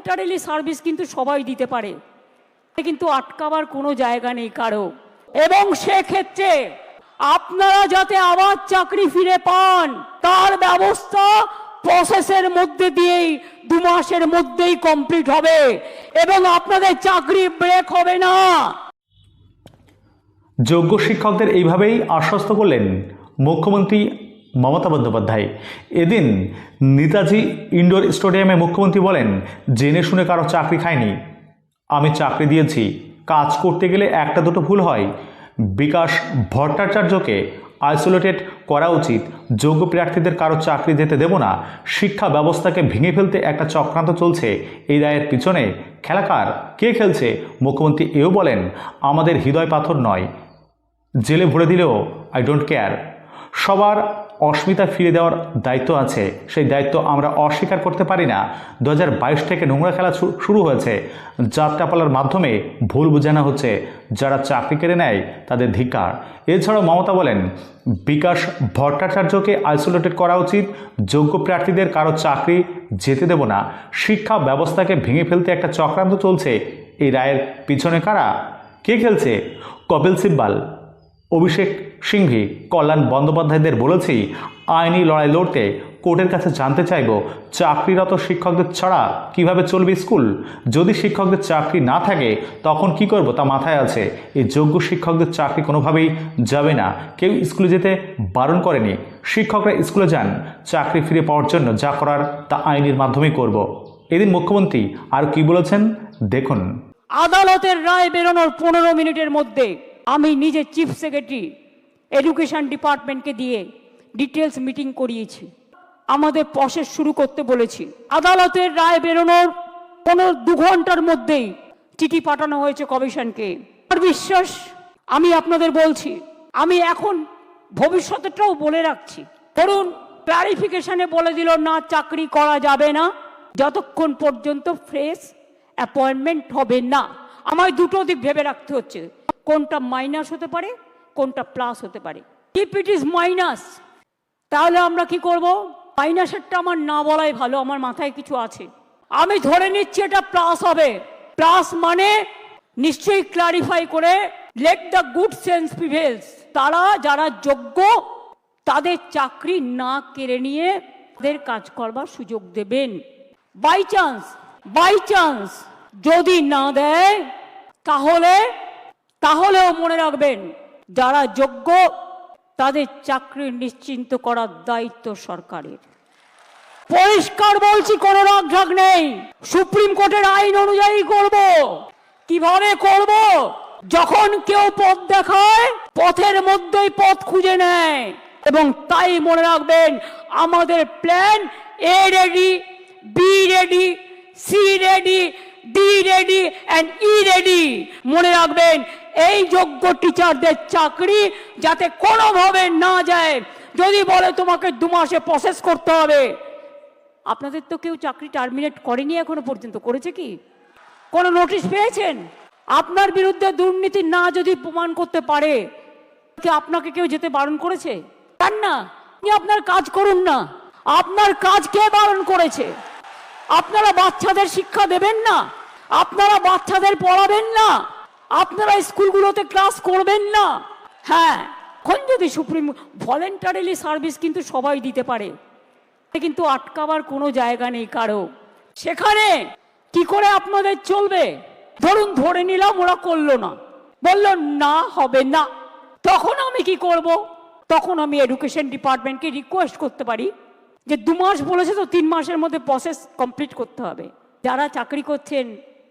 Voluntarily service কিন্তু সবাই দিতে পারে। কিন্তু আটকাবার কোনো জায়গা নেই কারও। এবং সেক্ষেত্রে আপনারা যাতে আবার চাকরি ফিরে পান, তার ব্যবস্থা প্রসেসের মধ্যে দিয়েই দু মাসের মধ্যেই কমপ্লিট হবে। এবং আপনাদের চাকরি ব্রেক হবে না। যোগ্য শিক্ষকদের এইভাবেই আশ্বস্ত করলেন মুখ্যমন্ত্রী মমতা বন্দ্যোপাধ্যায়। এদিন নেতাজি ইনডোর স্টেডিয়ামে মুখ্যমন্ত্রী বলেন, জেনে শুনে কারও চাকরি খায়নি আমি চাকরি দিয়েছি। কাজ করতে গেলে একটা দুটো ভুল হয়। বিকাশ ভট্টাচার্যকে আইসোলেটেড করা উচিত। যোগ্য প্রার্থীদের কারও চাকরি যেতে দেব না। শিক্ষা ব্যবস্থাকে ভেঙে ফেলতে একটা চক্রান্ত চলছে। এই রায়ের পিছনে খেলাকার কে খেলছে? মুখ্যমন্ত্রী এও বলেন, আমাদের হৃদয় পাথর নয়। জেলে ভরে দিলেও আই ডোন্ট কেয়ার সবার অস্মিতা ফিরে দেওয়ার দায়িত্ব আছে। সেই দায়িত্ব আমরা অস্বীকার করতে পারি না। দু হাজার বাইশ থেকে নোংরা খেলা শুরু হয়েছে। যাত্রাপালার মাধ্যমে ভুল বোঝানো হচ্ছে। যারা চাকরি কেড়ে নেয়, তাদের ধিক্কার। এছাড়াও মমতা বলেন, বিকাশ ভট্টাচার্যকে আইসোলেটেড করা উচিত। যোগ্য প্রার্থীদের কারও চাকরি যেতে দেব না। শিক্ষা ব্যবস্থাকে ভেঙে ফেলতে একটা চক্রান্ত চলছে। এই রায়ের পিছনে কারা? কে খেলছে? কপিল সিব্বাল। অভিষেক সিংভি, কল্যাণ বন্দ্যোপাধ্যায়দের বলেছি, আইনি লড়াই লড়তে কোর্টের কাছে জানতে চাইব, চাকরিরত শিক্ষকদের ছাড়া কীভাবে চলবে স্কুল? যদি শিক্ষকদের চাকরি না থাকে, তখন কি করব তা মাথায় আছে। এই যোগ্য শিক্ষকদের চাকরি কোনোভাবেই যাবে না। কেউ স্কুলে যেতে বারণ করেনি। শিক্ষকরা স্কুলে যান। চাকরি ফিরে পাওয়ার জন্য যা করার তা আইনের মাধ্যমেই করব। এদিন মুখ্যমন্ত্রী আর কি বলেছেন? দেখুন। আদালতের রায় বেরোনোর পনেরো মিনিটের মধ্যে আমি নিজে চিফ সেক্রেটারি এডুকেশন ডিপার্টমেন্টকে দিয়ে ডিটেলস মিটিং করিয়েছি। আমাদের প্রসেস শুরু করতে বলেছি। আদালতের রায় বেরোনোর কোনো দু ঘণ্টার মধ্যেই চিঠি পাঠানো হয়েছে কমিশনকে। আমার বিশ্বাস, আমি আপনাদের বলছি, আমি এখন ভবিষ্যতেরটাও বলে রাখছি। ধরুন ক্লারিফিকেশনে বলে দিল, না, চাকরি করা যাবে না। যতক্ষণ পর্যন্ত ফ্রেশ অ্যাপয়েন্টমেন্ট হবে না। আমায় দুটো দিক ভেবে রাখতে হচ্ছে। কোনটা মাইনাস হতে পারে, কোনটা প্লাস হতে পারে। ইফ ইট ইজ মাইনাস তাহলে আমরা কি করব? মাইনাসেরটা আমার না বলাই ভালো, আমার মাথায় কিছু আছে। আমি ধরে নিচ্ছি এটা প্লাস হবে। প্লাস মানে নিশ্চয়ই ক্লারিফাই করে let the good sense prevails তারা যারা যোগ্য, তাদের চাকরি না কেড়ে নিয়ে তাদের কাজ করবার সুযোগ দেবেন। বাই চান্স বাই চান্স যদি না দেয়, তাহলে তাহলেও মনে রাখবেন, যারা যোগ্য, তাদের চাকরি নিশ্চিন্ত করার দায়িত্ব সরকারের। পরিষ্কার বলছি, কোনো রাগ নেই। সুপ্রিম কোর্টের আইন অনুযায়ী করব। কীভাবে করব? যখন কেউ পথ দেখায়, পথের মধ্যেই পথ খুঁজে নেয়। এবং তাই মনে রাখবেন, আমাদের plan A ready B ready C ready D ready and E ready মনে রাখবেন এই যোগ্য টিচারদের চাকরি যাতে কোনোভাবে না যায়। যদি বলে তোমাকে দু মাসে প্রসেস করতে হবে। আপনাদের তো কেউ চাকরি টার্মিনেট করেনি এখনও পর্যন্ত, করেছে কি? কোনো নোটিশ পেয়েছেন? আপনার বিরুদ্ধে দুর্নীতি না যদি প্রমাণ করতে পারে আপনাকে কেউ যেতে বারণ করেছে? পান না, আপনি আপনার কাজ করুন না। আপনার কাজ কে বারণ করেছে? আপনারা বাচ্চাদের শিক্ষা দেবেন না। আপনারা বাচ্চাদের পড়াবেন না। আপনারা স্কুলগুলোতে ক্লাস করবেন না। হ্যাঁ এখন যদি সুপ্রিম ভলেন্টারিলি সার্ভিস কিন্তু সবাই দিতে পারে। কিন্তু আটকাবার কোনো জায়গা নেই কারও। সেখানে কি করে আপনাদের চলবে? ধরুন, ধরে নিলাম ওরা করল না। বলল, না, হবে না। তখন আমি কি করব? তখন আমি এডুকেশন ডিপার্টমেন্টকে রিকোয়েস্ট করতে পারি যে দু মাস বলেছে তো তিন মাসের মধ্যে প্রসেস কমপ্লিট করতে হবে। যারা চাকরি করছেন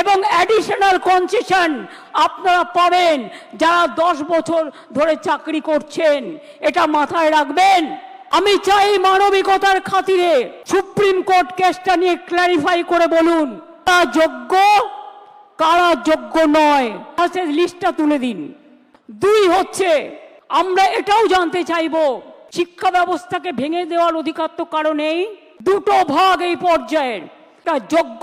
এবং অ্যাডিশনাল কনসেশন আপনারা পাবেন যারা দশ বছর ধরে চাকরি করছেন। এটা মাথায় রাখবেন। আমি চাই মানবিকতার খাতিরে সুপ্রিম কোর্ট কেসটা নিয়ে ক্ল্যারিফাই করে বলুন, কারা যোগ্য কারা যোগ্য নয়। লিস্টটা তুলে দিন। দুই হচ্ছে, আমরা এটাও জানতে চাইব, শিক্ষা ব্যবস্থাকে ভেঙে দেওয়ার অধিকার তো কারণেই দুটো ভাগ এই পর্যায়ের। একটা যোগ্য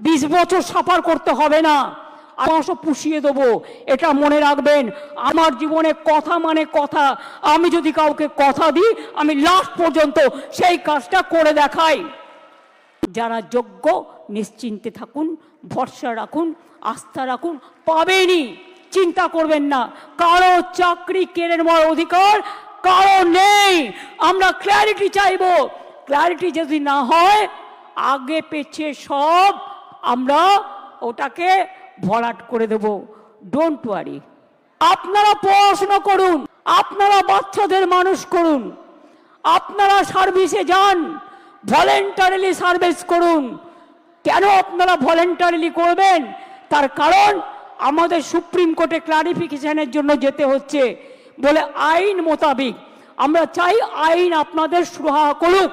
বিশ বছর সাফার করতে হবে না। মাসও পুষিয়ে দেবো, এটা মনে রাখবেন। আমার জীবনে কথা মানে কথা। আমি যদি কাউকে কথা দিই, আমি লাস্ট পর্যন্ত সেই কাজটা করে দেখাই। যারা যোগ্য, নিশ্চিন্তে থাকুন, ভরসা রাখুন, আস্থা রাখুন, পাবেনই। চিন্তা করবেন না। কারও চাকরি কেড়ে নেওয়ার অধিকার কারও নেই। আমরা ক্ল্যারিটি চাইব। ক্ল্যারিটি যদি না হয়, আগে পেছে সব আমরা ওটাকে ভরাট করে দেব। ডোন্ট ওয়ারি আপনারা পড়াশোনা করুন, আপনারা বাচ্চাদের মানুষ করুন, আপনারা সার্ভিসে যান ভলেন্টারিলি সার্ভিস করুন। কেন আপনারা ভলেন্টারিলি করবেন? তার কারণ আমাদের সুপ্রিম কোর্টে ক্লারিফিকেশনের জন্য যেতে হচ্ছে। বলে আইন মোতাবিক আমরা চাই আইন আপনাদের সুরাহা করুক।